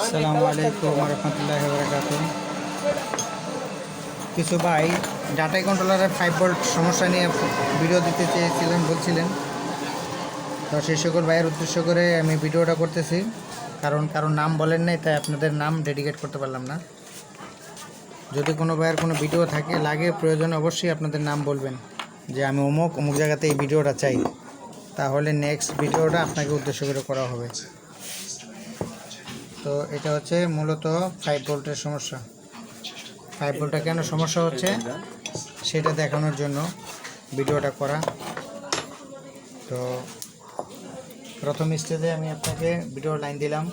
আসসালামু আলাইকুম রহমতুল্লাহ বরকাত কিছু ভাই ডাটাই কন্ট্রোলারের ফাইভ ভোল্ট সমস্যা নিয়ে ভিডিও দিতে চেয়েছিলেন, বলছিলেন। তো সেই সকল ভাইয়ের উদ্দেশ্য করে আমি ভিডিওটা করতেছি। কারণ কারণ নাম বলেন নাই, তাই আপনাদের নাম ডেডিকেট করতে পারলাম না। যদি কোনো ভাইয়ের কোনো ভিডিও থাকে, লাগে, প্রয়োজনে অবশ্যই আপনাদের নাম বলবেন। যে আমি অমুক অমুক জায়গাতে এই ভিডিওটা চাই। তাহলে নেক্সট ভিডিওটা আপনাকে উদ্দেশ্য করে করা হবে। তো এটা হচ্ছে মূলত ফাইভ ভোল্টের সমস্যা। ফাইভ ভোল্টটা কেন সমস্যা হচ্ছে? সেটা দেখানোর জন্য ভিডিওটা করা। তো প্রথম স্টেজে আমি আপনাকে ভিডিও লাইন দিলাম।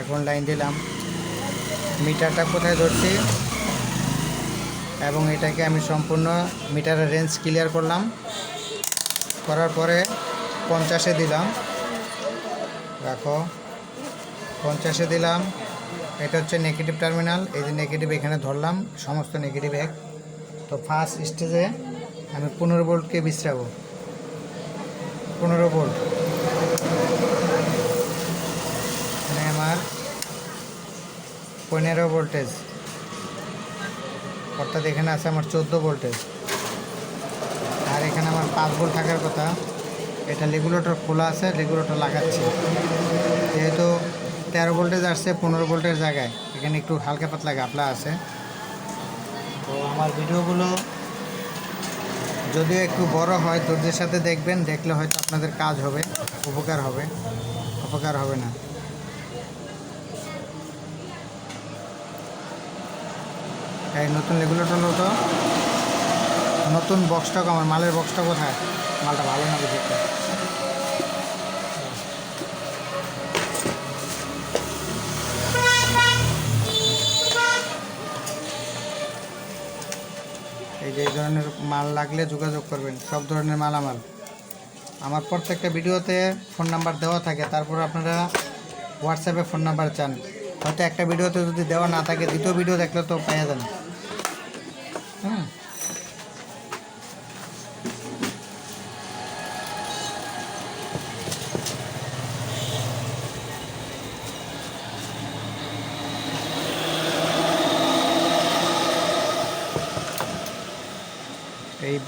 এখন লাইন দিলাম। মিটারটা কোথায় ধরছি? এবং এটাকে আমি সম্পূর্ণ মিটারের রেঞ্জ ক্লিয়ার করলাম। করার পরে পঞ্চাশে দিলাম। রাখো। পঞ্চাশে দিলাম। এটা হচ্ছে নেগেটিভ টার্মিনাল এই যে নেগেটিভ এখানে ধরলাম, সমস্ত নেগেটিভ এক। তো ফার্স্ট স্টেজে আমি পনেরো ভোল্টকে বিশ্রাবো। পনেরো ভোল্ট। মানে আমার পনেরো ভোল্টেজ। অর্থাৎ এখানে আছে আমার চোদ্দ ভোল্টেজ। পাঁচ ভোল্ট থাকার কথা, এটা রেগুলেটর খোলা আছে, রেগুলেটর লাগাচ্ছি। যেহেতু তেরো ভোল্টেজ আসছে, পনেরো ভোল্টের জায়গায়, এখানে একটু হালকা পাতলা গাপলা আছে। তো আমার ভিডিওগুলো যদিও একটু বড় হয়, ধৈর্যের সাথে দেখবেন, দেখলে হয়তো আপনাদের কাজ হবে, উপকার হবে উপকার হবে না। এই নতুন রেগুলেটর তো। নতুন বক্সটা আমার, মালের বক্সটা কোথায়? মালটা ভালো না একটু। এই যে এই ধরনের মাল লাগলে যোগাযোগ করবেন, সব ধরনের মালামাল। আমার প্রত্যেকটা ভিডিওতে ফোন নাম্বার দেওয়া থাকে, তারপর আপনারা হোয়াটসঅ্যাপে ফোন নাম্বার চান। হয়তো একটা ভিডিওতে যদি দেওয়া না থাকে, দ্বিতীয় ভিডিও দেখলে তো পাওয়া যান।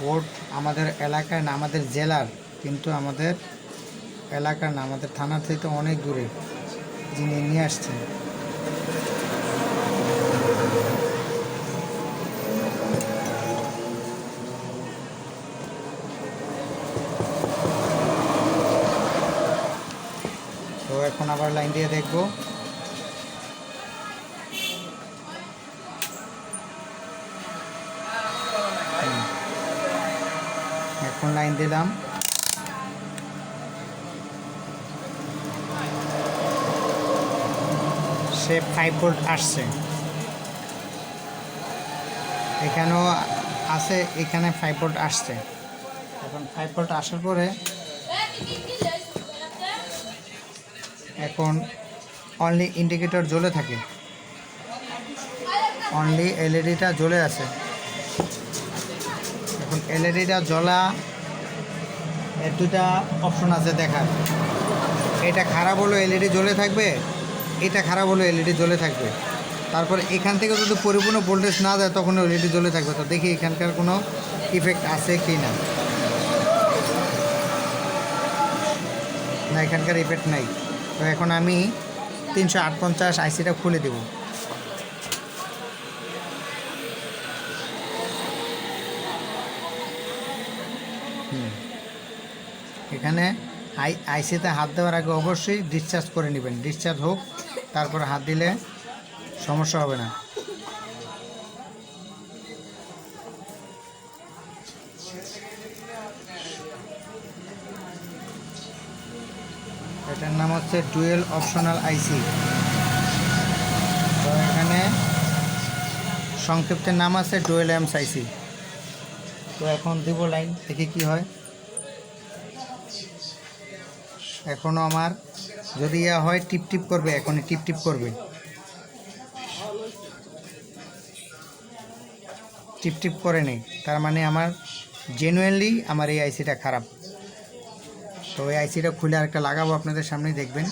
বোর্ড আমাদের এলাকায় না, আমাদের জেলার, কিন্তু আমাদের এলাকার না, আমাদের থানার থেকে অনেক দূরে যিনি নিয়ে আসছেন। তো এখন আবার লাইন দিয়ে দেখব। এখন লাইন দিলাম। সে ফাইভ ভোল্ট আসছে। এখানেও আছে, এখানে ফাইভ ভোল্ট আসছে। এখন ফাইভ ভোল্ট আসার পরে এখন অনলি ইন্ডিকেটর জ্বলে থাকে। অনলি এলইডিটা জ্বলে আছে। এলইডিটা জ্বলা এর দুটা অপশন আছে দেখার। এটা খারাপ হলো এলইডি জ্বলে থাকবে, এটা খারাপ হলো এলইডি জ্বলে থাকবে। তারপর এখান থেকে যদি পরিপূর্ণ ভোল্টেজ না দেয়, তখন এলইডি জ্বলে থাকবে। তো দেখি এখানকার কোনো ইফেক্ট আছে কি না। না, এখানকার ইফেক্ট নাই। তো এখন আমি তিনশো আট পঞ্চাশ আইসিটা খুলে দেবো। এখানে আই আইসিতে হাত দেওয়ার আগে অবশ্যই ডিসচার্জ করে নেবেন। ডিসচার্জ হোক, তারপরে হাত দিলে সমস্যা হবে না। এটার নাম হচ্ছে ডুয়েল অপশনাল আইসি। তো এখানে সংক্ষিপ্তের নাম আছে ডুয়েল এমস আইসি। তো এখন দিব লাইন, দেখি কি হয়। এখনও আমার, যদি ইয়া হয়, টিপ টিপ করবে, এখনই টিপ টিপ করবে। টিপ টিপ করে নেই। তার মানে আমার জেনুয়েনলি আমার এই আইসিটা খারাপ। তো এই আইসিটা খুলে আরেকটা লাগাবো আপনাদের সামনেই, দেখবেন।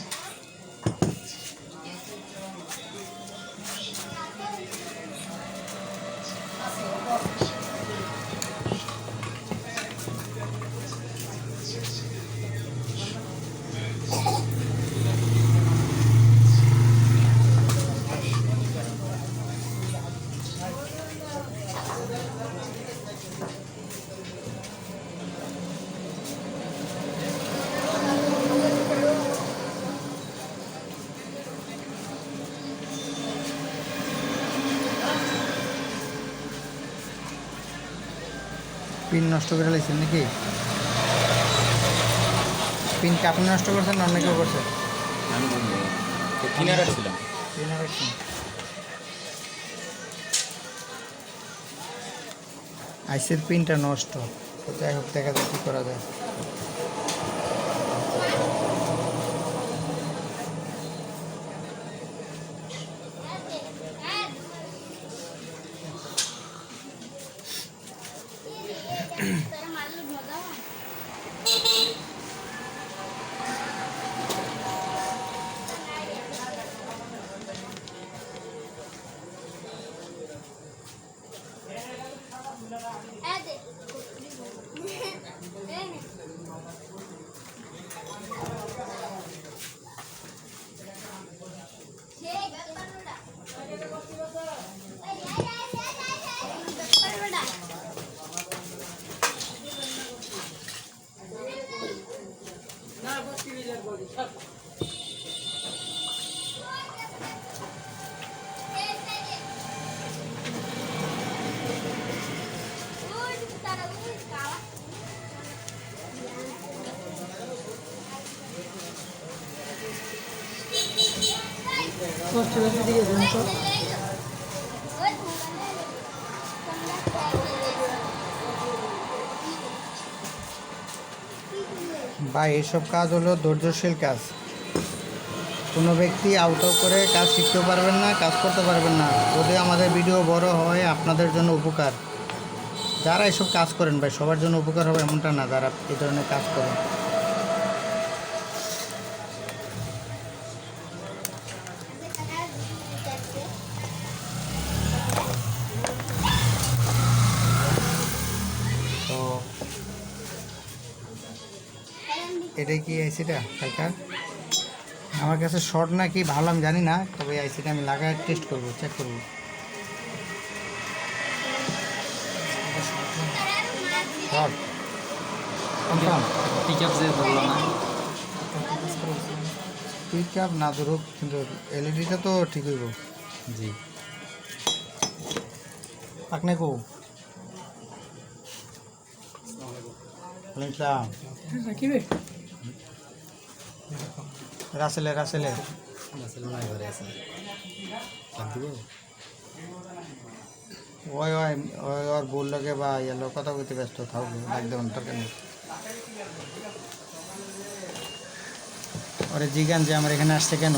পিন নষ্ট করে লাইছেন নাকি? পিন কি আপনি নষ্ট করছেন না অন্য কেউ করছে আইসের কিনে রাখছিলাম পিন রাখছেন আইসির পিনটা নষ্ট। তো যাই হোক দেখা যাক কী করা যায়। বা এসব কাজ হলো ধৈর্যশীল কাজ। কোনো ব্যক্তি আউট করে কাজ শিখতে পারবেন না, কাজ করতে পারবেন না। যদি আমাদের ভিডিও বড় হয়, আপনাদের জন্য উপকার। যারা এসব কাজ করেন ভাই, সবার জন্য উপকার হবে এমনটা না, যারা এই ধরনের কাজ করেন। এটাই কি আইসিটা হালকার আমার কাছে শর্ট না কি ভালো আমি জানি না তবে আইসিটা আমি লাগায় টেস্ট করব চেক করব। শর্ট কনফার্ম পিক আপ যে বলল না। পিক আপ না ধরুক কিন্তু এলইডিটা তো ঠিক হইব। জি। আপনি কো ওয়ালাইকুম রাসেলে রাসেলে আসলে আছে। চাপ ওই ওই ওই ওর বল লাগে বা ইয়ালো কথা বলতে ব্যস্ত থাকবে একদম অন্তর কেন নেই ওরে জিজ্ঞান যে আমার এখানে আসছে কেন?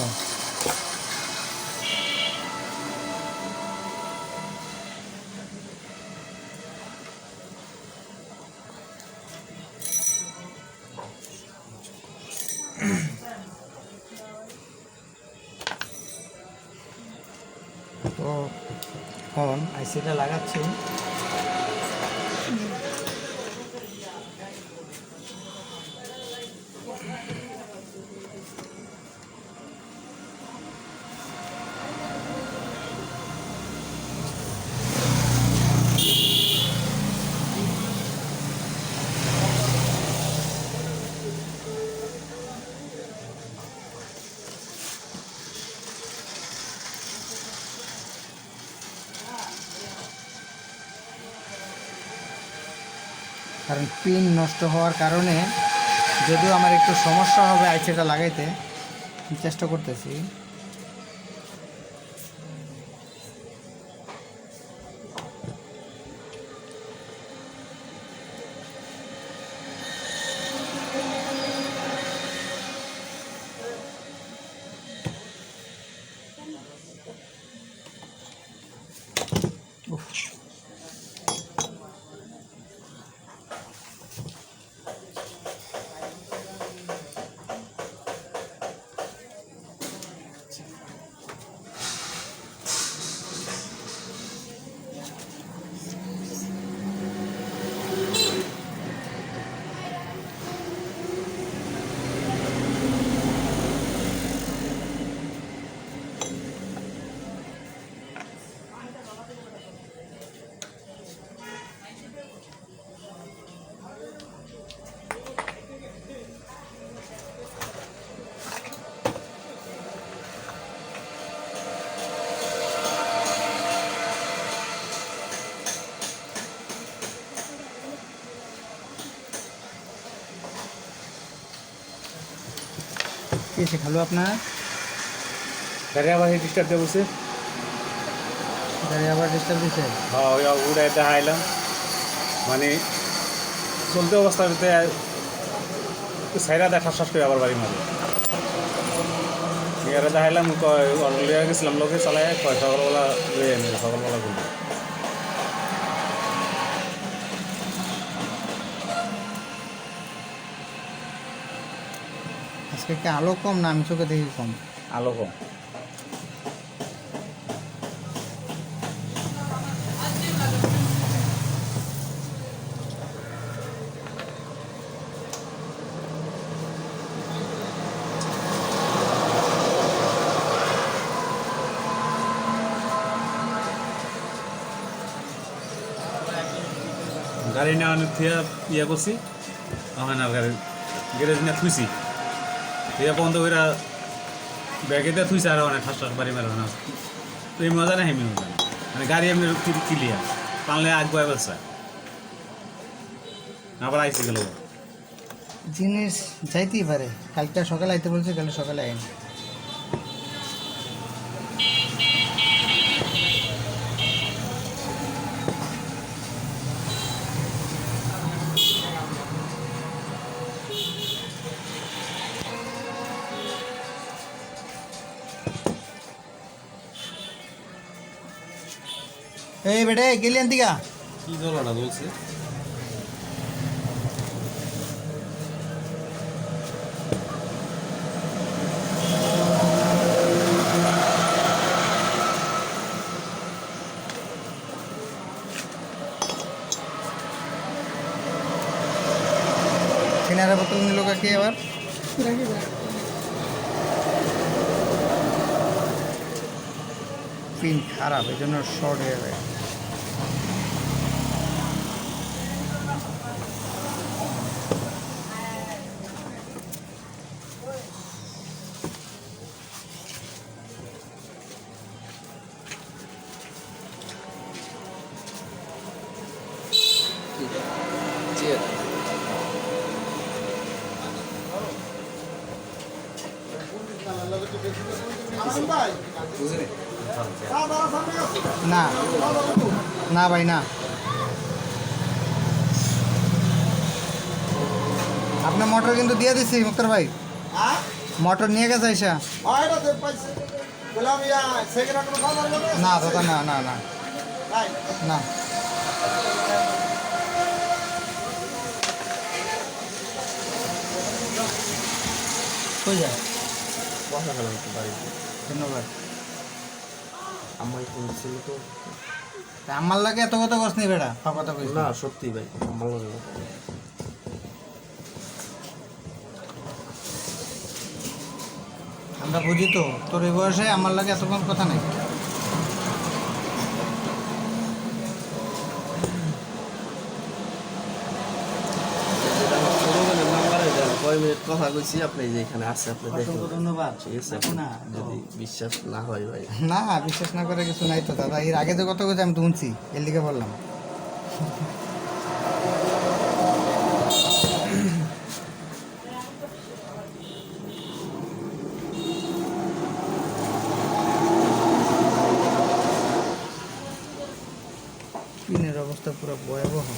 কারণ পিন নষ্ট হওয়ার কারণে যদিও আমার একটু সমস্যা হবে আইসিটা লাগাইতে চেষ্টা করতেছি। এসে খালো আপনার? গাড়ি আবার ডিস্টার্ব দিয়ে বসে। গাড়ি আবার ডিস্টার্ব দিছে হ্যাঁ উড়ে দেখাইলাম মানে চলতে অবস্থাতে সাইরা দেখা শ্বাস করে আবার বাড়ি মারে ইয়ারে দেখাইলাম, কয় গেছিলাম, লোকে চালাই কয়, সকালবেলা লয়ে এনে সকালবেলা আজকে কি আলো কম না? আমি চোখে দেখি কম। আলো কম। গাড়ি নেওয়া থিয়া ইয়ে করছি আমার না গাড়ি গ্যারেজ নিয়ে থুইছি। থিয়া বন্ধ করে ব্যাগেতে থুইছে আর অনেক ঠাস বাড়ি মেলো না। তো এই মজা না হেমি মজা মানে গাড়ি এমনি ক্লিয়ার পানলে আগ বয়ে বলছে আবার আইসি গেল। জিনিস যাইতেই পারে। কালকে সকালে আইতে বলছে, কালকে সকালে আইনি। এই বেটে গেলি আন্তিকা কি জ্বলাটা বলছে সিনারা বোতল নিল কাকি আবার পিন খারাপ এই জন্য শর্ট হয়ে যাবে না না ভাই না আপনার মোটর কিন্তু দিয়ে দিচ্ছি মুক্তার ভাই। মোটর নিয়ে গেছে আইসা। না দাদা না না না। না। ধন্যবাদ। আমার ছিল তা আমার লাগে এত কথা কস নি ফাঁকা কথা কইস না। সত্যি ভাই আমার লাগে আমরা বুঝি তো তোর এই বয়সে আমার লাগে এতক্ষণ কথা নাই যেটা আমার ছোটবেলার মিনিট কথা কইছি আপনি যে এখানে আছে আপনি দেখুন। ধন্যবাদ। ঠিক আছে না যদি বিশ্বাস না হয় ভাই। না বিশ্বাস না করে কিছু নাই তো দাদা। এর আগে যে কথা কইছি আমি শুনছি এর লিগে বললাম। অবস্থা পুরো ভয়াবহ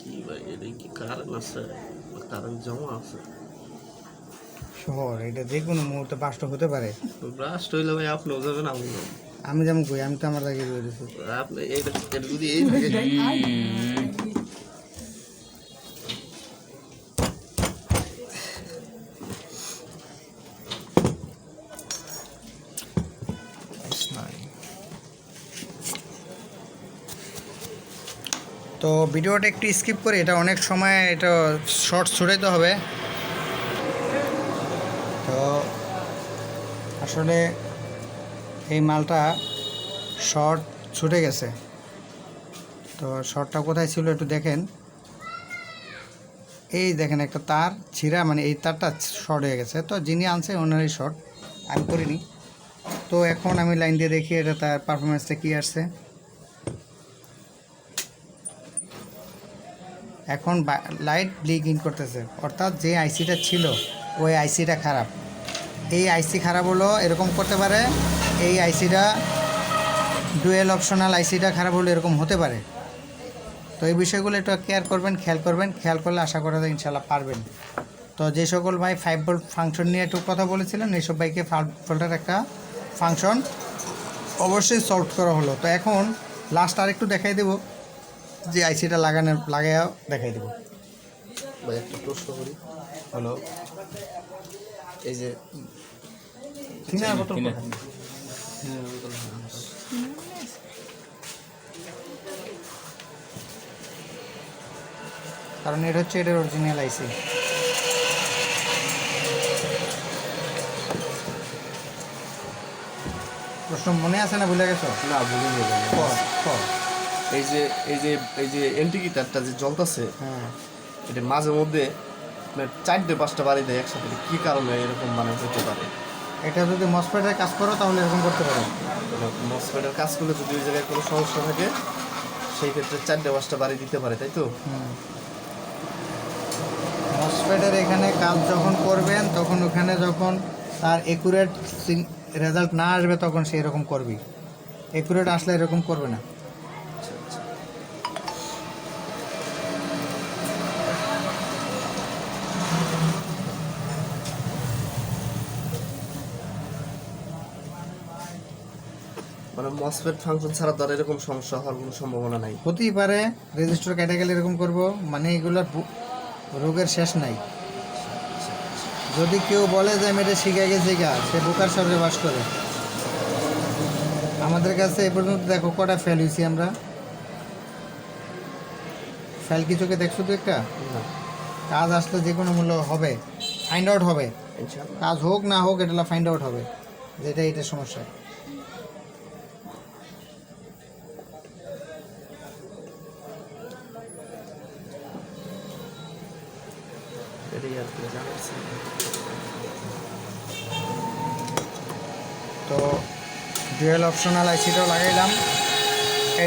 কি ভাই আছে জমা আছে। শহর এটা যে কোনো মুহূর্তে বাস্ট হতে পারে। ব্রাস্ট হইলে ভাই আপনিও যাবেন আমি আমি যেমন কই? আমি তো আমার লাগিয়ে রয়ে দিছি আপনি এটা যদি এই ভিডিওটা একটু স্কিপ করে, এটা অনেক সময় এটা শর্ট ছুটাইতে হবে। তো আসলে এই মালটা শর্ট ছুটে গেছে। তো শর্টটা কোথায় ছিল একটু দেখেন। এই দেখেন একটা তার, ছিঁড়া মানে এই তারটা শর্ট হয়ে গেছে। তো যিনি আনছে ওনারই শর্ট, আমি করিনি। তো এখন আমি লাইন দিয়ে দেখি এটা তার পারফরমেন্সটা কী আসছে। এখন লাইট ইন করতেছে। অর্থাৎ যে আইসিটা ছিল, ওই আইসিটা খারাপ। এই আইসি খারাপ হলো এরকম করতে পারে, এই আইসিটা ডুয়েল অপশনাল আইসিটা খারাপ হলো এরকম হতে পারে। তো এই বিষয়গুলো একটু কেয়ার করবেন, খেয়াল করবেন। খেয়াল করলে আশা করা যায় ইনশাল্লাহ পারবেন। তো যে সকল ভাই ফাইভ ভোল্ট ফাংশন নিয়ে একটু কথা বলেছিলেন এইসব বাইকে ফাইভ ভোল্টের একটা ফাংশন অবশ্যই সলভ করা হলো। তো এখন লাস্ট আর একটু দেখাই দেবো। যে আইসিটা লাগানোর লাগাইয়া দেখাই দেবো। ভাই একটা প্রশ্ন করি। হলো এই যে? কারণ এটা হচ্ছে এটার অরিজিনাল আইসি প্রশ্ন মনে আছে না ভুলে গেছো? না ক, ক। এই যে এই যে এই যে এন্টিকিটারটা যে জ্বলতেছে হ্যাঁ। এটা মাঝে মধ্যে চারটে পাঁচটা বাড়ি দেয় একসাথে কি কারণে এরকম মানে হতে পারে? এটা যদি মসপেটের কাজ করো তাহলে এরকম করতে পারো। মসফেটের কাজ করলে যদি ওই জায়গায় কোনো সমস্যা থাকে সেই ক্ষেত্রে চারটে পাঁচটা বাড়ি দিতে পারে তাই তো? মসফেটের এখানে কাজ যখন করবেন তখন ওখানে যখন তার একুরেট রেজাল্ট না আসবে তখন সে এরকম করবি একুরেট আসলে এরকম করবে না। মানে মসফেট ফাংশন ছাড়া তো এরকম সমস্যা হওয়ার কোনো সম্ভাবনা নাই। হতেই পারে রেজিস্টার কেটে গেলে এরকম করব মানে এগুলোর রোগের শেষ নাই। যদি কেউ বলে যে আমি এটা শিখে গেছি গা সে বোকার সঙ্গে বাস করে। আমাদের কাছে এ পর্যন্ত দেখো কটা ফেল হয়েছি আমরা। ফেল কিছুকে দেখছ তো একটা? কাজ আসলে যে কোনো মূল্য হবে ফাইন্ড আউট হবে। কাজ হোক না হোক এটা ফাইন্ড আউট হবে যেটা এটা সমস্যা। এটাই আর কি জানার ছিল। তো ডুয়েল অপশনাল আইসিটাও লাগাইলাম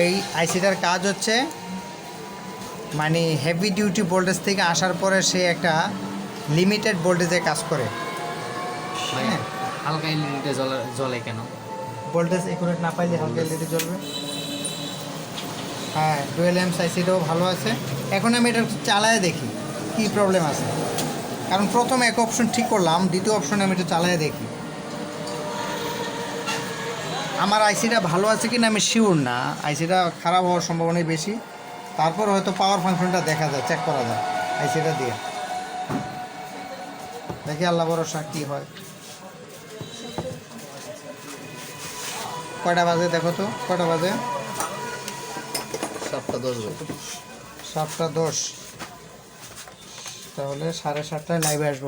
এই আইসিটার কাজ হচ্ছে মানে হেভি ডিউটি ভোল্টেজ থেকে আসার পরে সে একটা লিমিটেড ভোল্টেজে কাজ করে। হ্যাঁ। হালকা এলইডিতে জ্বলে জ্বলে কেন? ভোল্টেজ একুরেট না পাইলে হালকা এলইডি জ্বলবে। হ্যাঁ ডুয়েল এমস আইসিটাও ভালো আছে। এখন আমি এটা চালায় দেখি কি প্রবলেম আছে। কারণ প্রথম এক অপশন ঠিক করলাম দ্বিতীয় অপশনে আমি এটা চালায় দেখি। আমার আইসিটা ভালো আছে কি না আমি শিওর না। আইসিটা খারাপ হওয়ার সম্ভাবনাই বেশি। তারপর হয়তো পাওয়ার ফাংশনটা দেখা যায় চেক করা যায় আইসিটা দিয়ে। দেখি আল্লাহ ভরসা কী হয়। কয়টা বাজে দেখো তো কয়টা বাজে? সাতটা দশ সাতটা দশ। তাহলে সাড়ে সাতটায় লাইভে আসব।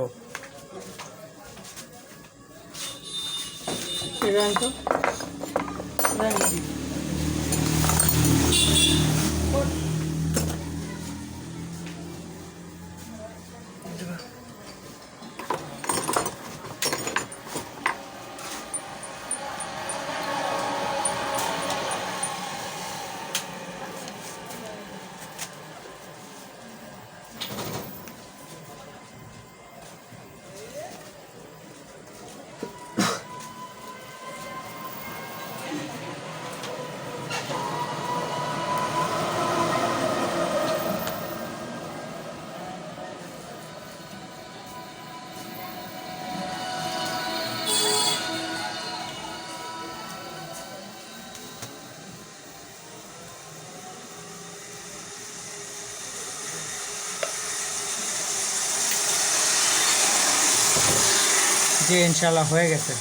জি ইনশাল্লাহ হয়ে গেছে।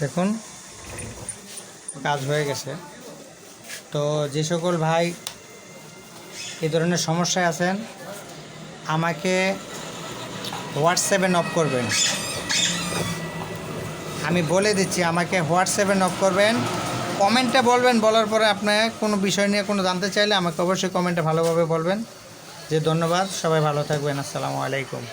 দেখুন, কাজ হয়ে গেছে। তো যে সকল ভাই এই ধরনের সমস্যায় আছেন, আমাকে হোয়াটসঅ্যাপে নক করবেন। আমি বলে দিচ্ছি, আমাকে হোয়াটসঅ্যাপে নক করবেন। কমেন্টে বলবেন, বলার পরে আপনার কোনো বিষয় নিয়ে কোনো জানতে চাইলে আমাকে অবশ্যই কমেন্টে ভালোভাবে বলবেন। যে ধন্যবাদ, সবাই ভালো থাকবেন, আসসালামু আলাইকুম।